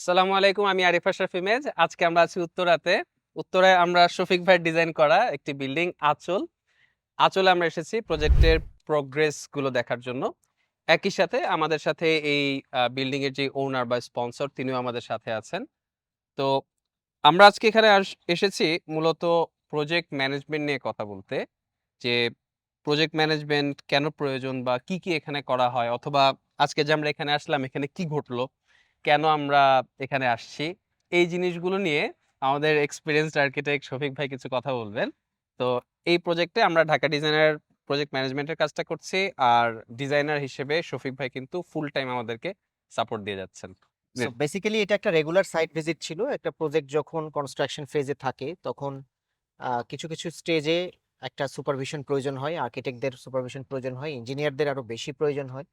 আসসালামু আলাইকুম, আমি আরিফ আশরাফ ইমেজ। আজকে আমরা আছি উত্তরাতে। উত্তরায় আমরা শফিক ভাই ডিজাইন করা একটি বিল্ডিং, আচল। আঁচলে আমরা এসেছি প্রজেক্টের প্রোগ্রেসগুলো দেখার জন্য। একই সাথে আমাদের সাথে এই বিল্ডিং এর যে ওনার বা স্পন্সর, তিনিও আমাদের সাথে আছেন। তো আমরা আজকে এখানে এসেছি মূলত প্রজেক্ট ম্যানেজমেন্ট নিয়ে কথা বলতে। যে প্রজেক্ট ম্যানেজমেন্ট কেন প্রয়োজন বা কি কি এখানে করা হয়? অথবা আজকে যে আমরা এখানে আসলাম, এখানে কি ঘটলো? কেন আমরা এখানে আসছি? এই জিনিসগুলো নিয়ে আমাদের এক্সপিরিয়েন্সড আর্কিটেক্ট শফিক ভাই কিছু কথা বলবেন। তো এই প্রজেক্টে আমরা ঢাকা ডিজাইনার প্রজেক্ট ম্যানেজমেন্টের কাজটা করছি আর ডিজাইনার হিসেবে শফিক ভাই কিন্তু ফুল টাইম আমাদেরকে সাপোর্ট দিয়ে যাচ্ছেন। বেসিক্যালি এটা একটা রেগুলার সাইট ভিজিট ছিল একটা প্রজেক্ট যখন কনস্ট্রাকশন ফেজে থাকে তখন কিছু কিছু স্টেজে একটা সুপারভিশন প্রয়োজন হয় আর্কিটেক্টদের সুপারভিশন প্রয়োজন হয় ইঞ্জিনিয়ারদের আরও বেশি প্রয়োজন হয়।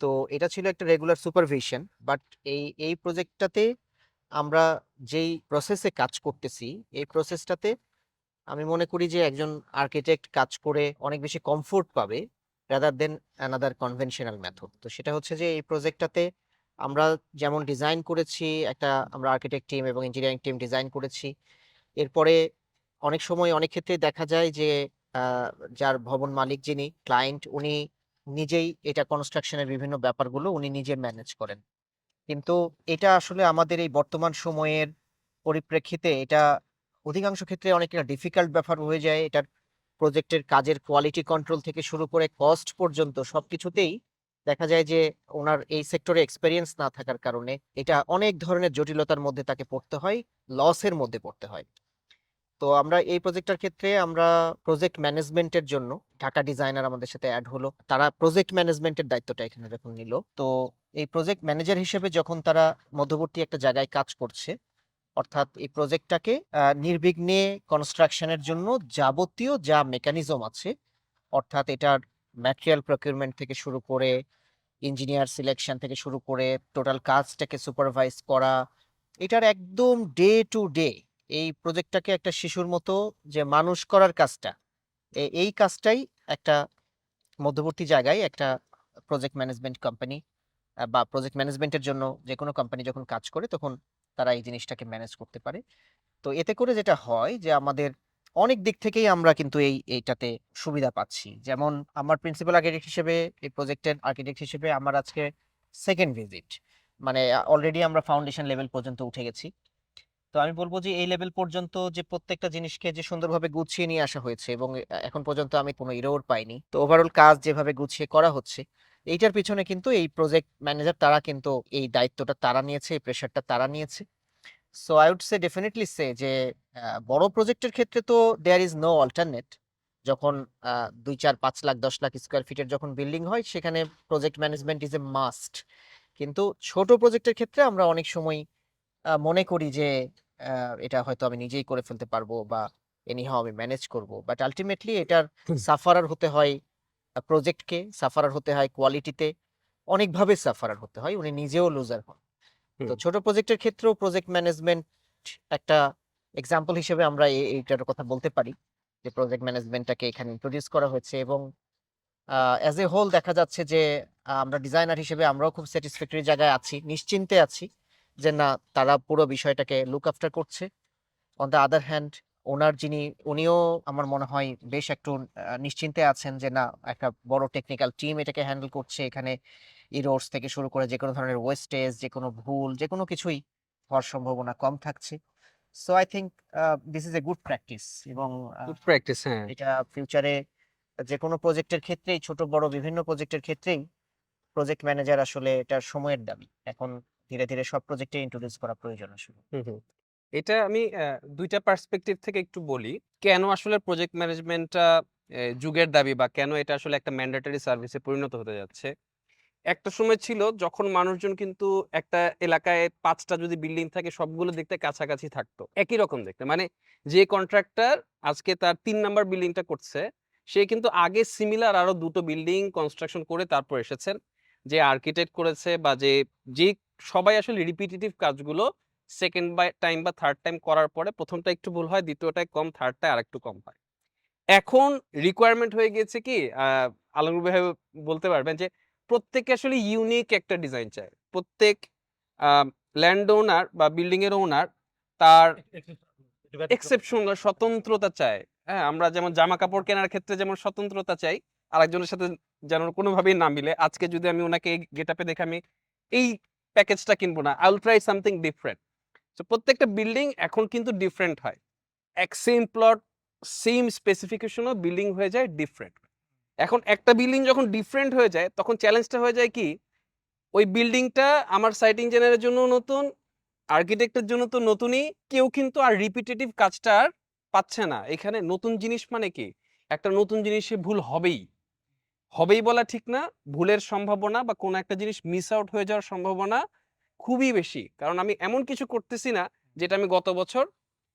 তো এটা ছিল একটা রেগুলার সুপারভিশন বাট এই এই প্রজেক্টটাতে আমরা যেই প্রসেসে কাজ করতেছি, এই প্রসেসটাতে আমি মনে করি যে একজন আর্কিটেক্ট কাজ করে অনেক বেশি কমফোর্ট পাবে rather than another conventional method তো সেটা হচ্ছে যে এই প্রজেক্টটাতে আমরা যেমন ডিজাইন করেছি, একটা আমরা আর্কিটেক্ট টিম এবং ইঞ্জিনিয়ারিং টিম ডিজাইন করেছি, এরপরে অনেক সময় অনেক ক্ষেত্রে দেখা যায় যে যার ভবন মালিক যিনি ক্লায়েন্ট উনি নিজেই এটা কনস্ট্রাকশনের বিভিন্ন ব্যাপারগুলো উনি নিজে ম্যানেজ করেন। কিন্তু এটা আসলে আমাদের এই বর্তমান সময়ের পরিপ্রেক্ষিতে এটা অধিকাংশ ক্ষেত্রে অনেকটা ডিফিকাল্ট ব্যাপার হয়ে যায়। এটার প্রজেক্টের কাজের কোয়ালিটি কন্ট্রোল থেকে শুরু করে কস্ট পর্যন্ত সবকিছুতেই দেখা যায় যে ওনার এই সেক্টরে এক্সপেরিয়েন্স না থাকার কারণে এটা অনেক ধরনের জটিলতার মধ্যে তাকে পড়তে হয় লসের মধ্যে পড়তে হয়। তো আমরা এই প্রজেক্টটার ক্ষেত্রে আমরা প্রজেক্ট ম্যানেজমেন্টের জন্য ঢাকা ডিজাইনার আমাদের সাথে অ্যাড হলো। তারা প্রজেক্ট ম্যানেজমেন্টের দায়িত্বটা এখানে যখন নিল। তো এই প্রজেক্ট ম্যানেজার হিসেবে যখন তারা মধ্যবর্তী একটা জায়গায় কাজ করছে, অর্থাৎ এই প্রজেক্টটাকে নির্বিঘ্নে কনস্ট্রাকশনের জন্য যাবতীয় যা মেকানিজম আছে, অর্থাৎ এটার ম্যাটেরিয়াল প্রকিউরমেন্ট থেকে শুরু করে ইঞ্জিনিয়ার সিলেকশন থেকে শুরু করে টোটাল কাজটাকে সুপারভাইজ করা, এটার একদম ডে টু ডে এই প্রজেক্টটাকে একটা শিশুর মতো যে মানুষ করার কাজটা এই কাজটাই একটা মধ্যবর্তী জায়গায় একটা প্রজেক্ট ম্যানেজমেন্ট কোম্পানি বা প্রজেক্ট ম্যানেজমেন্টের জন্য যে কোনো কোম্পানি যখন কাজ করে তখন তারা এই জিনিসটাকে ম্যানেজ করতে পারে। তো এতে করে যেটা হয় যে আমাদের অনেক দিক থেকেই আমরা কিন্তু এই, এইটাতে সুবিধা পাচ্ছি। যেমন আমার প্রিন্সিপাল আর্কিটেক্ট হিসেবে, এই প্রজেক্টের আর্কিটেক্ট হিসেবে আমার আজকে সেকেন্ড ভিজিট মানে অলরেডি আমরা ফাউন্ডেশন লেভেল পর্যন্ত উঠে গেছি। তো আমি বলব যে, এই লেভেল পর্যন্ত যে প্রত্যেকটা জিনিসকে যে সুন্দরভাবে গুছিয়ে নিয়ে আসা হয়েছে এবং এখন পর্যন্ত আমি কোনো ইরোর পাইনি। তো ওভারঅল কাজ যেভাবে গুছিয়ে করা হচ্ছে, এইটার পিছনে কিন্তু এই প্রজেক্ট ম্যানেজার তারা কিন্তু এই দায়িত্বটা তারা নিয়েছে, এই প্রেশারটা তারা নিয়েছে। So I would say definitely say যে বড় প্রজেক্টের ক্ষেত্রে তো দেয়ার ইজ নো অল্টারনেট যখন দুই চার পাঁচ লাখ, দশ লাখ স্কোয়ার ফিটের যখন বিল্ডিং হয়, সেখানে project management is a must কিন্তু ছোট প্রজেক্টের ক্ষেত্রে আমরা অনেক সময় মনে করি যে আহ, এটা হয়তো আমি নিজেই করে ফেলতে পারব বা এনিহাও আমি ম্যানেজ করব। বাট আলটিমেটলি এটার। সাফারার হতে হয় প্রজেক্টকে সাফারার হতে হয় কোয়ালিটিতে অনেকভাবে সাফারার হতে হয় উনি নিজেও লুজার হন। তো ছোট প্রজেক্টের ক্ষেত্রেও প্রজেক্ট ম্যানেজমেন্ট একটা এক্সাম্পল হিসেবে আমরা এইটার কথা বলতে পারি যে প্রজেক্ট ম্যানেজমেন্টটাকে এখানে ইন্ট্রোডিউস করা হয়েছে এবং অ্যাজ এ হোল দেখা যাচ্ছে যে আমরা ডিজাইনার হিসেবে আমরাও খুব স্যাটিসফ্যাক্টরি জায়গায় আছি নিশ্চিন্তে আছি। যে না তারা পুরো বিষয়টাকে লুক আফটার করছে। On the other hand owner যিনি উনিও আমার মনে হয় বেশ একটু নিশ্চিন্তে আছেন যে না একটা বড় টেকনিক্যাল টিম এটাকে হ্যান্ডেল করছে। এখানে ইরোর্স থেকে শুরু করে যে কোনো ধরনের ওয়েস্টেজ যে কোনো ভুল যে কোনো কিছুই হওয়ার সম্ভাবনা কম থাকছে। So I think this is a good practice এবং গুড প্র্যাকটিস হ্যাঁ। এটা ফিউচারে যে কোনো প্রজেক্টের ক্ষেত্রেই ছোট বড় বিভিন্ন প্রজেক্টের ক্ষেত্রেই প্রজেক্ট ম্যানেজার আসলে এটা সময়ের দাবি। এখন ধীরে ধীরে সব প্রজেক্টে ইন্ট্রোডিউস করা প্রয়োজন আসলে। এটা আমি দুইটা পার্সপেক্টিভ থেকে একটু বলি। কেন আসলে প্রজেক্ট ম্যানেজমেন্টটা যুগের দাবি বা কেন এটা আসলে একটা ম্যান্ডেটরি সার্ভিসে পরিণত হতে যাচ্ছে? একটা সময় ছিল যখন মানুষজন কিন্তু একটা এলাকায় পাঁচটা যদি বিল্ডিং থাকে, সবগুলো দেখতে কাছাকাছি থাকতো। একই রকম দেখতে। মানে যে কন্ট্রাক্টর আজকে তার তিন নাম্বার বিল্ডিংটা করছে, সে কিন্তু আগে সিমিলার আরও দুটো বিল্ডিং কনস্ট্রাকশন করে তারপর এসেছেন। যে আর্কিটেক্ট করেছে বা যে যে সবাই আসলে রিপিটেটিভ কাজগুলো সেকেন্ড বাই টাইম বা থার্ড টাইম করার পরে প্রথমটা একটু ভুল হয় দ্বিতীয়টায় কম থার্ডটায় আর একটু কম হয়। এখন রিকোয়ারমেন্ট হয়ে গিয়েছে কি আলমগীর ভাই বলতে পারবেন যে প্রত্যেকে আসলে ইউনিক একটা ডিজাইন চায় প্রত্যেক ল্যান্ড ওনার বা বিল্ডিং এর ওনার তার এক্সেপশন স্বতন্ত্রতা চায় হ্যাঁ আমরা যেমন জামা কাপড় কেনার ক্ষেত্রে যেমন স্বতন্ত্রতা চাই আরেকজনের সাথে যেন কোনোভাবেই না মিলে আজকে যদি আমি ওনাকে এই গেট আপে দেখে আমি এই প্যাকেজটা কিনবো না I will try something different তো প্রত্যেকটা বিল্ডিং এখন কিন্তু ডিফারেন্ট হয়। এক সেম প্লট সেম স্পেসিফিকেশনও বিল্ডিং হয়ে যায় ডিফারেন্ট এখন একটা বিল্ডিং যখন ডিফারেন্ট হয়ে যায়, তখন চ্যালেঞ্জটা হয়ে যায় কি? ওই বিল্ডিংটা আমার সাইট ইঞ্জিনিয়ারের জন্য নতুন আর্কিটেক্টের জন্য তো নতুনই, কেউ কিন্তু আর রিপিটেটিভ কাজটা আর পাচ্ছে না। এখানে নতুন জিনিস মানে কি? একটা নতুন জিনিসে ভুল হবেই। হবেই বলা ঠিক না, ভুলের সম্ভাবনা বা কোনো একটা জিনিস মিস আউট হয়ে যাওয়ার সম্ভাবনা খুবই বেশি। কারণ আমি এমন কিছু করতেছি না যেটা আমি গত বছর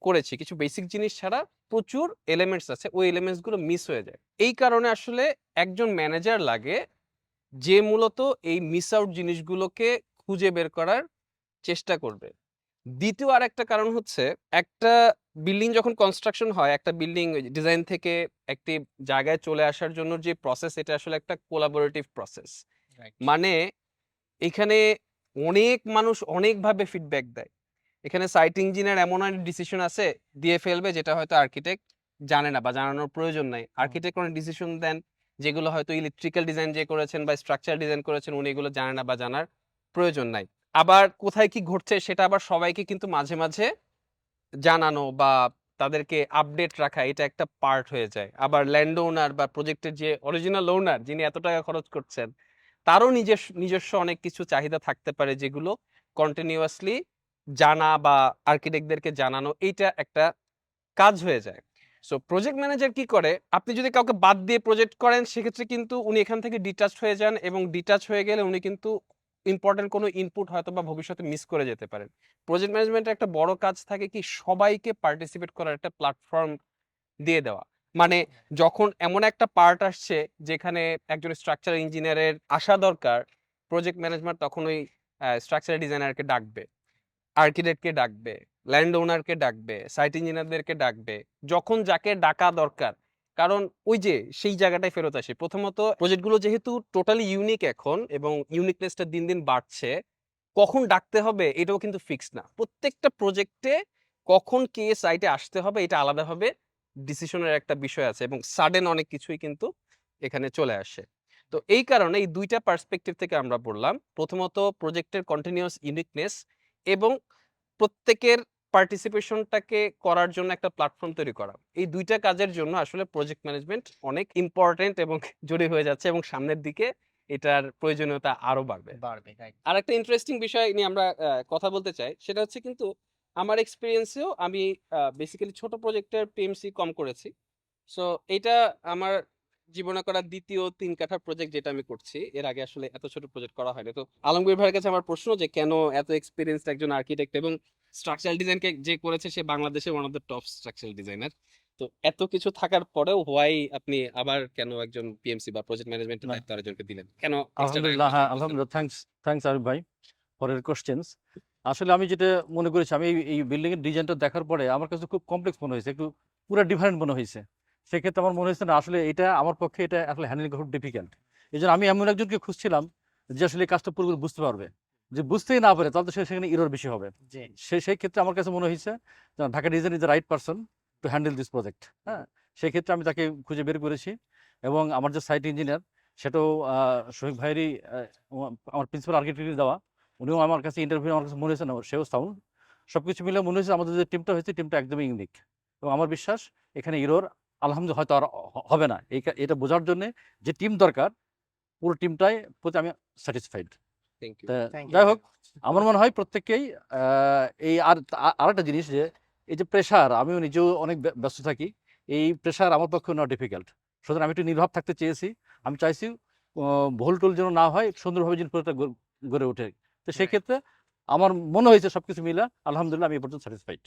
করেছি। কিছু বেসিক জিনিস ছাড়া প্রচুর এলিমেন্টস আছে, ওই এলিমেন্টসগুলো মিস হয়ে যায়। এই কারণে আসলে একজন ম্যানেজার লাগে যে মূলত এই মিস আউট জিনিসগুলোকে খুঁজে বের করার চেষ্টা করবে। দ্বিতীয় আর একটা কারণ হচ্ছে একটা বিল্ডিং যখন কনস্ট্রাকশন হয় একটা বিল্ডিং ডিজাইন থেকে একটি জায়গায় চলে আসার জন্য যে প্রসেস এটা আসলে একটা কোলাবোরেটিভ প্রসেস মানে এখানে অনেক মানুষ অনেকভাবে ফিডব্যাক দেয়। এখানে সাইট ইঞ্জিনিয়ার এমন অনেক ডিসিশন আছে দিয়ে ফেলবে যেটা হয়তো আর্কিটেক্ট জানে না বা জানানোর প্রয়োজন নাই। আর্কিটেক্ট অনেক ডিসিশন দেন যেগুলো হয়তো ইলেকট্রিক্যাল ডিজাইন যে করেছেন বা স্ট্রাকচার ডিজাইন করেছেন উনি এগুলো জানে না বা জানার প্রয়োজন নাই। আবার কোথায় কি ঘটছে সেটা আবার সবাইকে কিন্তু মাঝে মাঝে জানানো বা তাদেরকে আপডেট রাখা, এটা একটা পার্ট হয়ে যায়। আবার ল্যান্ড ওনার বা প্রজেক্টের যে অরিজিনাল ওনার যিনি এত টাকা খরচ করছেন, তারও নিজস্ব নিজস্ব অনেক কিছু চাহিদা থাকতে পারে যেগুলো কন্টিনিউয়াসলি জানা বা আর্কিটেক্টদেরকে জানানো, এইটা একটা কাজ হয়ে যায়। সো প্রজেক্ট ম্যানেজার কি করে? আপনি যদি কাউকে বাদ দিয়ে প্রজেক্ট করেন, সেক্ষেত্রে কিন্তু উনি এখান থেকে ডিটাচ হয়ে যান এবং ডিটাচ হয়ে গেলে উনি কিন্তু ইম্পর্টেন্ট কোনো ইনপুট হয়তো বা ভবিষ্যতে মিস করে যেতে পারেন। প্রজেক্ট ম্যানেজমেন্টের একটা বড় কাজ থাকে কি সবাইকে পার্টিসিপেট করার একটা প্ল্যাটফর্ম দিয়ে দেওয়া। মানে যখন এমন একটা পার্ট আসছে যেখানে একজন স্ট্রাকচার ইঞ্জিনিয়ারের আসা দরকার প্রজেক্ট ম্যানেজমেন্ট তখন ওই স্ট্রাকচার ডিজাইনারকে ডাকবে আর্কিটেক্টকে ডাকবে ল্যান্ড ওনারকে ডাকবে সাইট ইঞ্জিনিয়ারদেরকে ডাকবে যখন যাকে ডাকা দরকার কারণ ওই যে সেই জায়গাটায় ফেরত আসে। প্রথমত প্রজেক্টগুলো যেহেতু টোটালি ইউনিক এখন এবং ইউনিকনেসটা দিন দিন বাড়ছে, কখন ডাকতে হবে এটাও কিন্তু ফিক্স না। প্রত্যেকটা প্রজেক্টে কখন কে সাইটে আসতে হবে এটা আলাদাভাবে ডিসিশনের একটা বিষয় আছে এবং সাডেন অনেক কিছুই কিন্তু এখানে চলে আসে। তো এই কারণে এই দুইটা পার্সপেক্টিভ থেকে আমরা বললাম। প্রথমত প্রজেক্টের কন্টিনিউয়াস ইউনিকনেস এবং প্রত্যেকের পার্টিসিপেশনটাকে করার জন্য একটা প্ল্যাটফর্ম তৈরি করা। এই দুইটা কাজের জন্য আসলে প্রজেক্ট ম্যানেজমেন্ট অনেক ইম্পর্টেন্ট এবং জরুরি হয়ে যাচ্ছে এবং সামনের দিকে এটার প্রয়োজনীয়তা আরও বাড়বে। বাড়বে আর একটা ইন্টারেস্টিং বিষয় নিয়ে আমরা কথা বলতে চাই সেটা হচ্ছে কিন্তু আমার এক্সপিরিয়েন্সেও আমি বেসিক্যালি ছোট প্রজেক্টের পিএমসি কম করেছি। সো এটা আমার জীবনে করা দ্বিতীয় তিন কাঠার প্রজেক্ট যেটা আমি করছি এর আগে আসলে এত ছোট প্রজেক্ট করা হয়নি। তো আলমগীর ভাইয়ের কাছে আমার প্রশ্ন যে কেন এত এক্সপিরিয়েন্সড একজন আর্কিটেক্ট এবং স্ট্রাকচারাল ডিজাইনকে যে করেছে সে বাংলাদেশে one of the top structural designer তো এত কিছু থাকার পরেও হোয়াই আপনি আবার কেন একজন পিএমসি বা প্রজেক্ট ম্যানেজমেন্টের। দায়িত্ব আরেকজনকে দিলেন? কেন আলহামদুলিল্লাহ হ্যাঁ আলহামদুলিল্লাহ। থ্যাঙ্কস থ্যাঙ্কস আরিফ ভাই ফর এর কোশ্চেন্স আসলে আমি যেটা মনে করেছি আমি এই- বিল্ডিং এর ডিজাইনটা দেখার পরে আমার কাছে খুব কমপ্লেক্স মনে হয়েছে একটু পুরো ডিফারেন্ট মনে হয়েছে। সেক্ষেত্রে আমার মনে হয়েছে না আসলে এটা আমার পক্ষে এটা আসলে হ্যান্ডেল খুব ডিফিকাল্ট এই জন্য আমি এমন একজনকে খুঁজছিলাম যে আসলে কাজটা পুরোপুরি বুঝতে পারবে। যে বুঝতেই না পারে তাহলে সেখানে ইরোর বেশি হবে। সে সেই ক্ষেত্রে আমার কাছে মনে হয়েছে Dhaka design is the right person to handle this project হ্যাঁ? সেই ক্ষেত্রে আমি তাকে খুঁজে বের করেছি এবং আমার যে সাইট ইঞ্জিনিয়ার সেটাও শহীদ ভাইয়েরই আমার প্রিন্সিপাল আর্কিটেক্ট দেওয়া উনিও আমার কাছে ইন্টারভিউ আমার কাছে মনে হয়েছে না সেও সাউন্ড সব কিছু মিলে মনে হয়েছে আমাদের যে টিমটা হয়েছে টিমটা একদমই ইউনিক এবং আমার বিশ্বাস এখানে ইরোর আলহামদুলিল্লাহ হয়তো আর হবে না। এটা বোঝার জন্য যে টিম দরকার পুরো টিমটাই প্রতি আমি স্যাটিসফাইড যাই হোক আমার মনে হয় প্রত্যেককেই এই আর একটা আরেকটা জিনিস যে এই যে প্রেশার আমিও নিজেও অনেক ব্যস্ত থাকি এই প্রেশার আমার পক্ষে না ডিফিকাল্ট সুতরাং আমি একটু নির্ভাব থাকতে চেয়েছি আমি চাইছি ভুল টুল যেন না হয় সুন্দরভাবে যেন পুরোটা গড়ে- গড়ে ওঠে। তো সেক্ষেত্রে আমার মনে হয়েছে সবকিছু মিলে আলহামদুলিল্লাহ আমি এ পর্যন্ত স্যাটিসফাইড